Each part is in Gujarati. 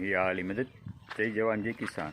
હિયાળી મદદ જય જવાન જય કિસાન.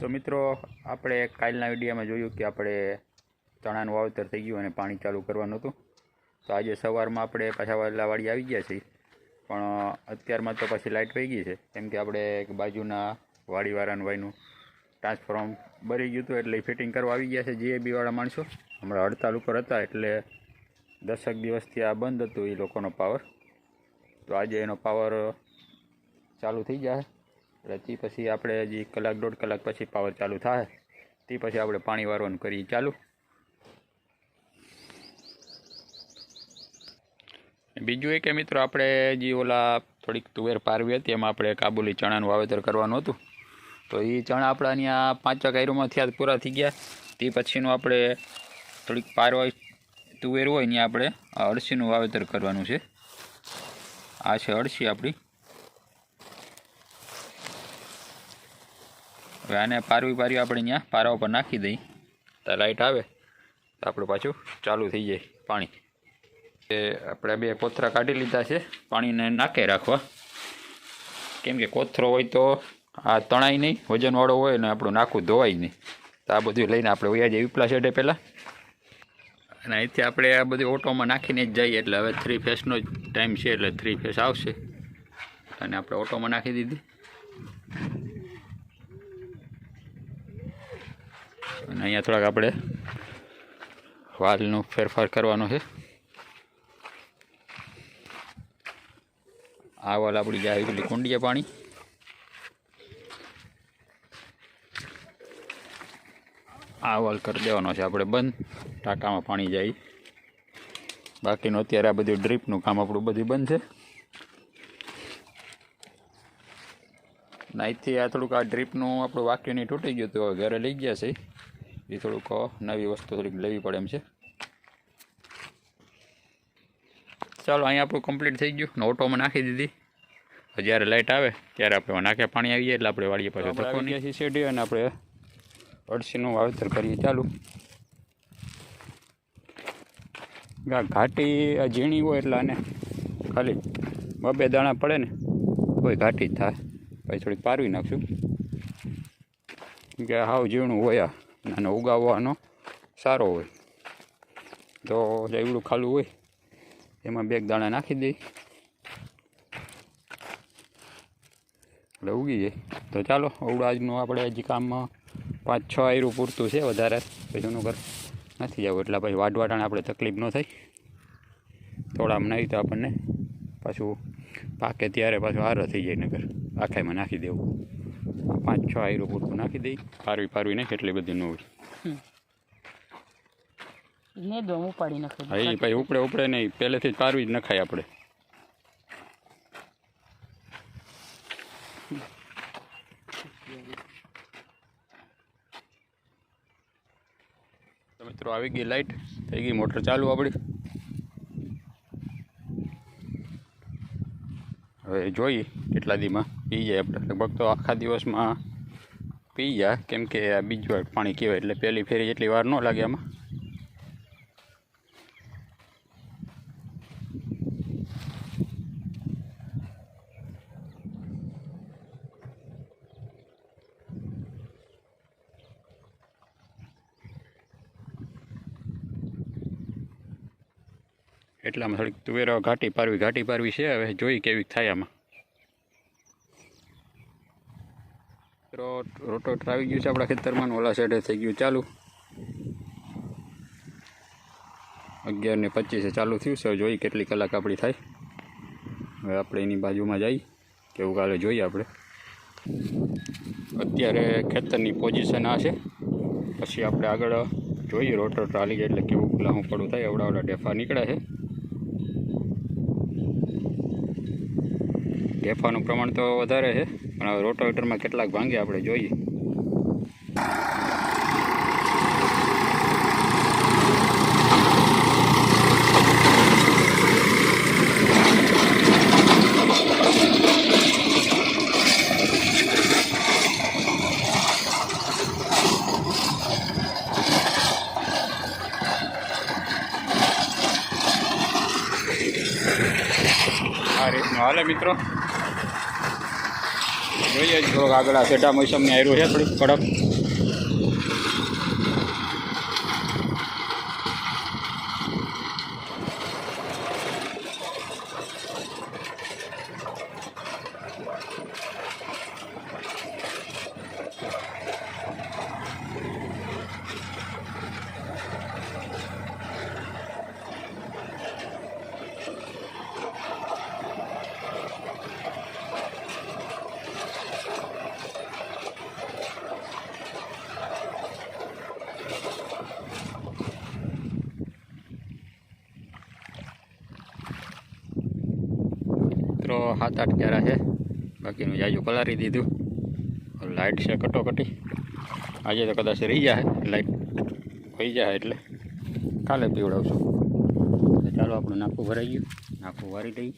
તો મિત્રો, આપણે કાલના વિડીયામાં જોયું કે આપણે ચણાનું વાવેતર થઈ ગયું અને પાણી ચાલુ કરવાનું હતું. તો આજે સવારમાં આપણે પાછા વાડી આવી ગયા છીએ. પણ અત્યારમાં તો પછી લાઇટ વહી ગઈ છે. કેમ કે આપણે એક બાજુના વાડીવાળાનું ભાઈનું ટ્રાન્સફોર્મ ભરી ગયું હતું એટલે ફિટિંગ કરવા આવી ગયા છે જે બીવાળા માણસો. હમણાં હડતાલ ઉપર હતા એટલે દસક દિવસથી આ બંધ હતું એ લોકોનો પાવર તો આજે એનો પાવર ચાલુ થઈ જાય. એટલે તે પછી આપણે હજી કલાક, દોઢ કલાક પછી પાવર ચાલુ થાય, તે પછી આપણે પાણી વારવાનું કરીએ ચાલુ. બીજું એ કે મિત્રો આપણે જે ઓલા થોડીક તુવેર પારવી હતી, એમાં આપણે કાબુલી ચણાનું વાવેતર કરવાનું હતું. તો એ ચણા આપણા અહીંયા પાંચ કાયરોમાં થયા, પૂરા થઈ ગયા. તે પછીનું આપણે થોડીક પારવા તુવેર હોય ત્યાં આપણે અળસીનું વાવેતર કરવાનું છે. આ છે અળસી આપણી. હવે આને પારવી પારવી આપણે અહીંયા પારા ઉપર નાખી દઈ. તો લાઇટ આવે, તો આપણું પાછું ચાલુ થઈ જાય પાણી. એ આપણે બે કોથરા કાઢી લીધા છે, પાણીને નાખે રાખવા. કેમ કે કોથરો હોય તો આ તણાય નહીં, વજનવાળો હોય ને આપણું નાખું ધોવાય નહીં. તો આ બધું લઈને આપણે વયા જઈએ વિપલા શેડે પહેલાં. અને અહીંથી આપણે આ બધું ઓટોમાં નાખીને જ જઈએ, એટલે હવે થ્રી ફેસનો જ ટાઈમ છે, એટલે થ્રી ફેસ આવશે. અને આપણે ઓટોમાં નાખી દીધી. અહીંયા થોડાક આપણે વાલનો ફેરફાર કરવાનો છે. આ વાલ આપણી જાય પેલી કુંડીએ પાણી. આ વાલ કરી દેવાનો છે આપણે બંધ. ટાંકામાં પાણી જાય. બાકીનું અત્યારે આ બધું ડ્રીપનું કામ આપણું બધું બંધ છે. નાઈથી આ થોડુંક આ ડ્રીપનું આપણું વાક્ય નહીં તૂટી ગયું તો ઘરે લઈ ગયા છે. એ થોડુંક નવી વસ્તુ થોડીક લેવી પડે એમ છે. ચાલો અહીંયા આપણું કમ્પ્લીટ થઈ ગયું. ને ઓટોમાં નાખી દીધી. જ્યારે લાઇટ આવે ત્યારે આપણે નાખે પાણી આવી જાય એટલે આપણે વાળીએ પાછું ધક્કો નહીં છીએ અને આપણે અળસીનું વાવેતર કરીએ. ચાલુ. ઘાટી ઝીણી હોય એટલે આને ખાલી બબે દાણા પડે ને કોઈ ઘાટી જ થાય. પછી થોડીક પારવી નાખશું. કે હાવ ઝીણું હોય આ. અને ઉગાવવાનો સારો હોય. તો જેવડું ખાલું હોય, એમાં બેગ દાણા નાખી દઈ. એટલે ઉગી જાય. તો ચાલો અવડું આજનું આપણે હજી કામમાં પાંચ છ આયરું પૂરતું છે વધારે. પછી એનું કર નથી જવું. એટલે પછી વાઢવાટાને આપણે તકલીફ ન થાય. થોડામાં નહીં તો આપણને પાછું પાકે ત્યારે પાછું હારો થઈ જાય નગર આખાઈમાં નાખી દેવું. પાંચ છ આયરો પૂરતું નાખી દઈ. પારવી પારવી નાખી એટલી બધી ન હોય ને દોમ ઉપાડી નાખે. હા એ પછી ઉપડે ઉપડે નહીં. પહેલેથી જ પારવી જ નખાય આપણે. મિત્રો આવી ગઈ લાઈટ. થઈ ગઈ મોટર ચાલુ આપણી. હવે જોઈએ કેટલા દીમાં પી જાય આપણે. લગભગ તો આખા દિવસમાં પી જાય કેમ કે આ બીજવાર પાણી કહેવાય એટલે પહેલી ફેરી એટલી વાર ન લાગે આમાં. એટલામાં થોડીક તુવેરો ઘાટી પારવી ઘાટી પારવી છે. હવે જોઈ કેવી થાય આમાં. મિત્રો રોટો આવી ગયું છે આપણા ખેતરમાં, ઓલા સાઈડે થઈ ગયું. ચાલુ. અગિયાર ને પચીસે ચાલુ થયું છે. જોઈ કેટલી કલાક આપણી થાય. હવે આપણે એની બાજુમાં જઈ કેવું કાલે જોઈએ આપણે. અત્યારે ખેતરની પોઝિશન આ છે. પછી આપણે આગળ જોઈએ રોટર ટ્રાલી એટલે કેવું લાંબુ પડું થાય. એવડા એવડા ડેફા નીકળે છે. ડેફાનું પ્રમાણ તો વધારે છે, પણ હવે રોટોવેટરમાં કેટલાક ભાંગે આપણે જોઈએ. આ રીતનું હાલે મિત્રો. આગળ આ સેટા મોસમની આયરો છે થોડીક કડક મિત્રો સાત આઠ ક્યારા છે. બાકીનું જાજુ કલારી દીધું. લાઇટ છે કટોકટી. આજે તો કદાચ રહી જાય લાઇટ હોઈ જાય એટલે કાલે પીવડાવશું. ચાલો આપણું નાખું ભરાઈ ગયું. નાખું વારી દઈએ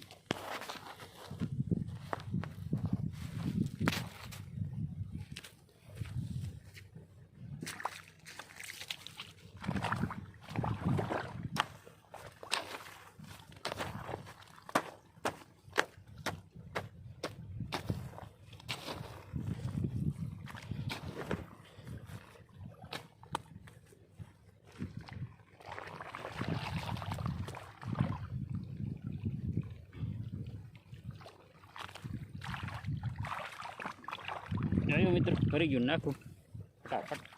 જોયું મિત્ર ભરી ગયું નાખું ફટાફટ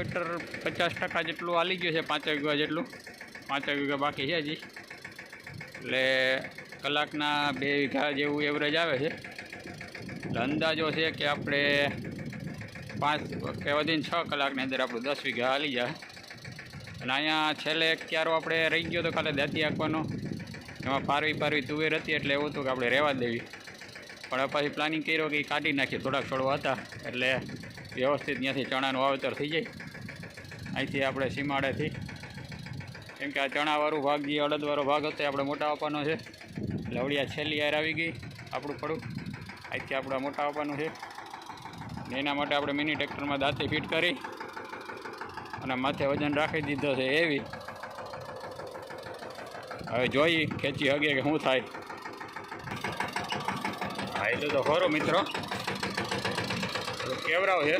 રોટોવેટર પચાસ ટકા જેટલું આલી ગયું છે પાંચ વીઘા જેટલું. પાંચ વીઘા બાકી છે હજી. એટલે કલાકના બે વીઘા જેવું એવરેજ આવે છે. અંદાજો છે કે આપણે પાંચ કે વધીને છ કલાકની અંદર આપણું દસ વીઘા હાલી જાય. અને અહીંયા છેલ્લે ક્યારો આપણે રહી ગયો તો ખાલી દાંતી આંકવાનો એમાં પારવી પારવી તુવેર હતી એટલે એવું હતું કે આપણે રહેવા દેવી. પણ પછી પ્લાનિંગ કર્યો કે કાઢી નાખીએ, થોડાક છોડવા હતા. એટલે વ્યવસ્થિત ત્યાંથી ચણાનું વાવેતર થઈ જાય. અહીંથી આપણે સીમાડેથી. કેમ કે આ ચણાવાળું ભાગ જે અડદવાળો ભાગ હતો આપણે મોટા આપવાનો છે. લવડિયા છેલ્લી યાર આવી ગઈ, આપણું પડું અહીંથી આપણે મોટા આપવાનું છે. ને એના માટે આપણે મિની ટ્રેક્ટરમાં દાંતી ફિટ કરી અને માથે વજન રાખી દીધો છે એવી. હવે જોઈ ખેંચી હગે કે શું થાય. હા એટલે તો ખરો મિત્રો. કેવરાવ છે.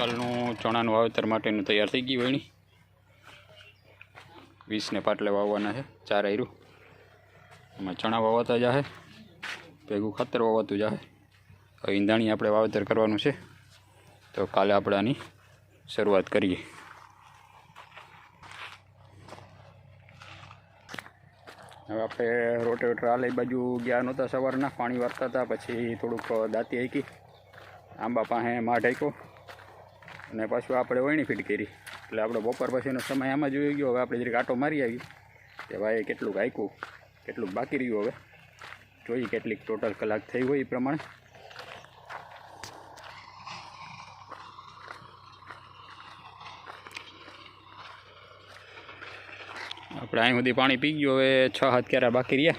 આવતીકાલનું ચણાનું વાવેતર માટેનું તૈયાર થઈ ગયું વણી વીસને પાટલે વાવવાના છે, ચાર આયરું. એમાં ચણા વાવતા જાહે, ભેગું ખાતર વાવતું જાહે. હવે ઈંધાણી આપણે વાવેતર કરવાનું છે. તો કાલે આપણે આની શરૂઆત કરીએ. હવે આપણે રોટેવેટર આલે બાજુ ગયા નહોતા સવારના, પાણી વારતા હતા, પછી થોડુંક દાંતી હાકી. આંબા પાસે માઢ હાક્યો. અને પાછું આપણે વણી ફિટ કરી. એટલે આપણે બપોર પછીનો સમય આમાં જોઈ ગયો. હવે આપણે જરીક આટો મારી આવી કે ભાઈ કેટલુંક હાક્યું કેટલુંક બાકી રહ્યું હવે? જોઈએ કેટલીક ટોટલ કલાક થઈ હોય એ પ્રમાણે. આપણે અહીં સુધી પાણી પી ગયું. હવે છ હાથ ક્યારે બાકી રહ્યા.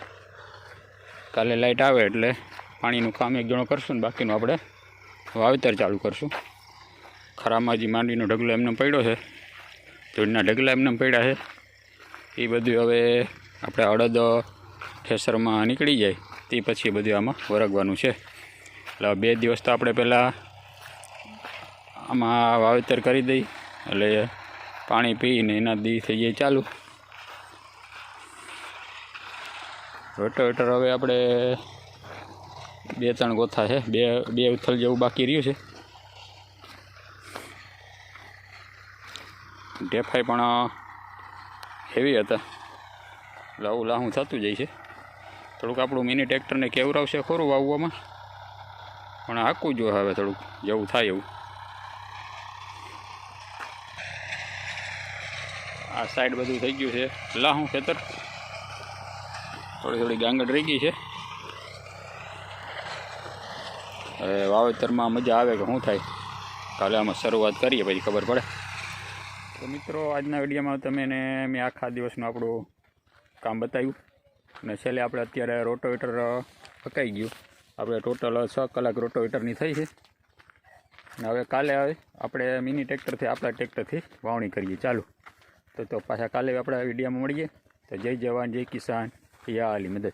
કાલે લાઇટ આવે એટલે પાણીનું કામ એક જણો કરશું ને બાકીનું આપણે વાવેતર ચાલુ કરશું. ખરામાં જે માંડવીનો ઢગલો એમને પડ્યો છે. ધૂળના ઢગલા એમને પડ્યા છે. એ બધું હવે આપણે અડદ ખેસરમાં નીકળી જાય. તે પછી બધું આમાં વરગવાનું છે. એટલે બે દિવસ તો આપણે પહેલાં આમાં વાવેતર કરી દઈ. એટલે પાણી પીને એના દી થઈ જાય ચાલુ. રોટોવેટર હવે આપણે બે ત્રણ ગોથા છે. બે બે ઉથલ જેવું બાકી રહ્યું છે. ઢેફાઈ પણ હેવી હતા. એટલે આવું લાહું થતું જાય છે. થોડુંક આપણું મિની ટ્રેક્ટરને કેવરાવશે ખોરું વાવવામાં? પણ હાકવું જોઈએ હવે થોડુંક, જેવું થાય એવું. આ સાઈડ બધું થઈ ગયું છે. લાહું ખેતર. થોડી થોડી ગાંગડ રહી ગઈ છે. હવે વાવેતરમાં મજા આવે કે શું થાય? કાલે આમાં શરૂઆત કરીએ, પછી ખબર પડે. તો મિત્રો, આજના વિડીયોમાં તમે ને મેં આખા દિવસનું આપણું કામ બતાવ્યું. અને છેલ્લે આપણે અત્યારે રોટોવેટર પકાઈ ગયું. આપણે ટોટલ છ કલાક રોટોવેટરની થઈ છે. અને હવે કાલે હવે આપણે મિની ટ્રેક્ટરથી, આપણા ટ્રેક્ટરથી વાવણી કરીએ. ચાલુ. તો તો પાછા કાલે આપણે વિડીયોમાં મળીએ. તો જય જવાન, જય કિસાન. યા અલી, મદદ.